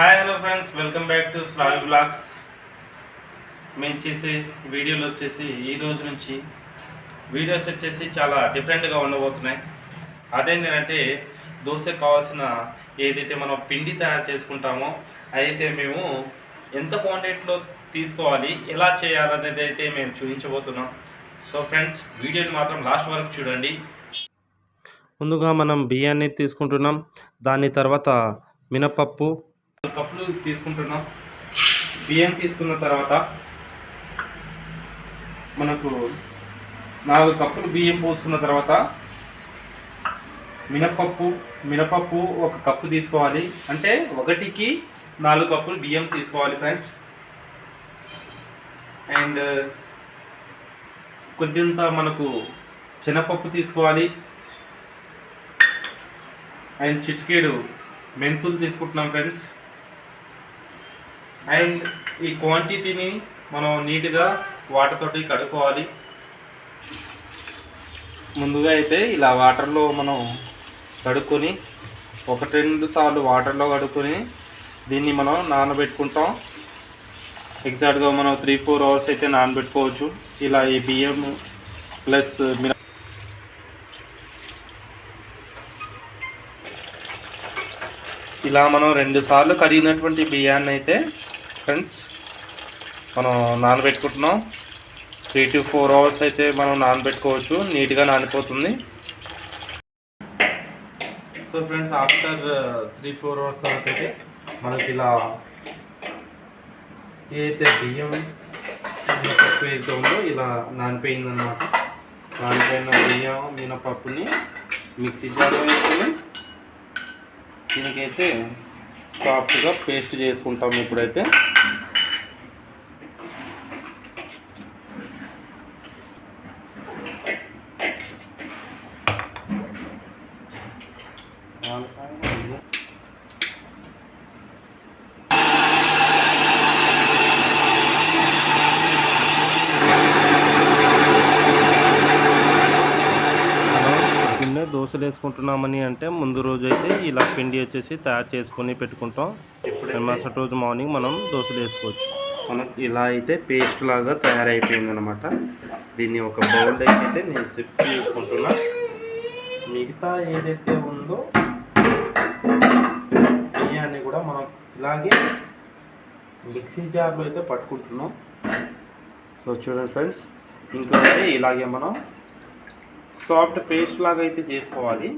Hi hello friends welcome back to స్లావి blogs మేము చేసే వీడియోలు వచ్చేసి ఈ రోజు నుంచి వీడియోస్ వచ్చేసి చాలా డిఫరెంట్గా ఉండబోతున్నాయి. అదేంటంటే దోశ కావాల్సిన ఏదైతే మనం పిండి తయారు చేసుకుంటామో అయితే మేము ఎంత క్వాంటిటీలో తీసుకోవాలి ఎలా చేయాలనేది అయితే మేము చూపించబోతున్నాం. సో ఫ్రెండ్స్ వీడియోని మాత్రం లాస్ట్ వరకు చూడండి. ముందుగా మనం బియ్యాన్ని తీసుకుంటున్నాం. దాని తర్వాత మినపప్పు కప్పులు తీసుకుంటున్నాం. బియ్యం తీసుకున్న తర్వాత మనకు నాలుగు కప్పులు బియ్యం పోసుకున్న తర్వాత మినపప్పు మినపప్పు ఒక కప్పు తీసుకోవాలి. అంటే ఒకటికి నాలుగు కప్పులు బియ్యం తీసుకోవాలి ఫ్రెండ్స్. అండ్ కొద్దింత మనకు శనగపప్పు తీసుకోవాలి. అండ్ చిటికేడు మెంతులు తీసుకుంటున్నాం ఫ్రెండ్స్. అండ్ ఈ క్వాంటిటీని మనం నీట్గా వాటర్ తోటి కడుక్కోవాలి. ముందుగా అయితే ఇలా వాటర్లో మనం కడుక్కొని ఒకటి రెండు సార్లు వాటర్లో కడుక్కొని దీన్ని మనం నానబెట్టుకుంటాం. ఎగ్జాక్ట్గా మనం త్రీ ఫోర్ అవర్స్ అయితే నానబెట్టుకోవచ్చు. ఇలా ఈ బియ్యం ప్లస్ మిన ఇలా మనం రెండు సార్లు కడిగినటువంటి బియ్యాన్ని అయితే ఫ్రెండ్స్ మనం నానబెట్టుకుంటున్నాం. త్రీ టు ఫోర్ అవర్స్ అయితే మనం నానబెట్టుకోవచ్చు. నీట్గా నానిపోతుంది. So friends after three four hours తర్వాత అయితే మనకి ఇలా ఏదైతే బియ్యం మినపప్పు ఏదైతే ఉందో ఇలా నానిపోయిందన్నమాట. నానిపోయిన బియ్యం మినపప్పుని మిక్సీ జార్లో వేసుకొని దీనికైతే సాఫ్ట్గా పేస్ట్ చేసుకుంటాం ఇప్పుడైతే పిండి దోశలు వేసుకుంటున్నామని అంటే ముందు రోజు అయితే ఇలా పిండి వచ్చేసి తయారు చేసుకొని పెట్టుకుంటాం. ఇప్పుడు మరుసటి రోజు మార్నింగ్ మనం దోశలు వేసుకోవచ్చు. మనకు ఇలా అయితే పేస్ట్ లాగా తయారైపోయింది అనమాట దీన్ని ఒక బౌల్ అయితే నేను సిఫ్ట్ చేసుకుంటున్నా. మిగతా ఏదైతే ఉందో బియ్యాన్ని కూడా మనం ఇలాగే మిక్సీ జార్లో అయితే పట్టుకుంటున్నాం. సో చూడండి ఫ్రెండ్స్ ఇంకా అయితే ఇలాగే మనం సాఫ్ట్ పేస్ట్ లాగా అయితే చేసుకోవాలి.